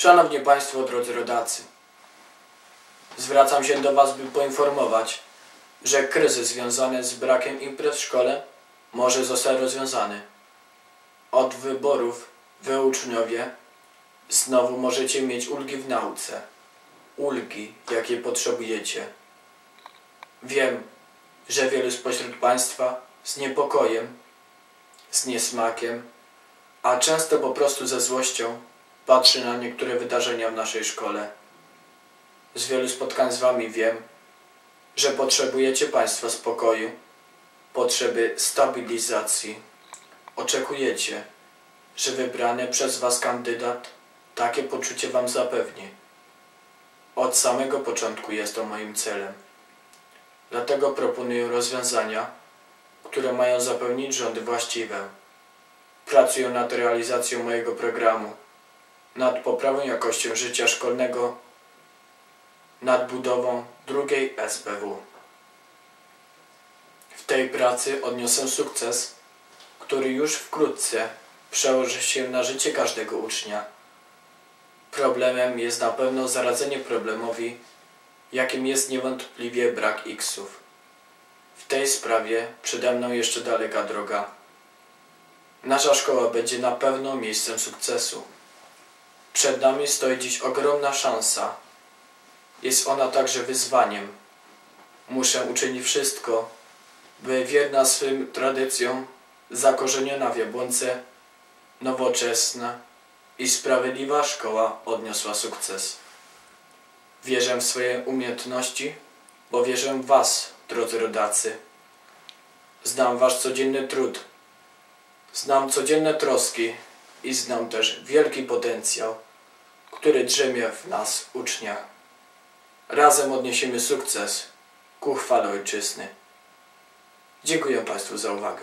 Szanowni Państwo, drodzy rodacy, zwracam się do Was, by poinformować, że kryzys związany z brakiem imprez w szkole może zostać rozwiązany. Od wyborów Wy uczniowie znowu możecie mieć ulgi w nauce. Ulgi, jakie potrzebujecie. Wiem, że wielu spośród Państwa z niepokojem, z niesmakiem, a często po prostu ze złością patrzy na niektóre wydarzenia w naszej szkole. Z wielu spotkań z Wami wiem, że potrzebujecie Państwo spokoju, potrzeby stabilizacji. Oczekujecie, że wybrany przez Was kandydat takie poczucie Wam zapewni. Od samego początku jest to moim celem. Dlatego proponuję rozwiązania, które mają zapewnić rządy właściwe. Pracuję nad realizacją mojego programu, nad poprawą jakości życia szkolnego, nad budową drugiej SBW. W tej pracy odniosę sukces, który już wkrótce przełoży się na życie każdego ucznia. Problemem jest na pewno zaradzenie problemowi, jakim jest niewątpliwie brak X-ów. W tej sprawie przede mną jeszcze daleka droga. Nasza szkoła będzie na pewno miejscem sukcesu. Przed nami stoi dziś ogromna szansa. Jest ona także wyzwaniem. Muszę uczynić wszystko, by wierna swym tradycjom, zakorzeniona w Jabłonce, nowoczesna i sprawiedliwa szkoła odniosła sukces. Wierzę w swoje umiejętności, bo wierzę w Was, drodzy rodacy. Znam Wasz codzienny trud, znam codzienne troski i znam też wielki potencjał, który drzemie w nas, uczniach. Razem odniesiemy sukces ku chwale Ojczyzny. Dziękuję Państwu za uwagę.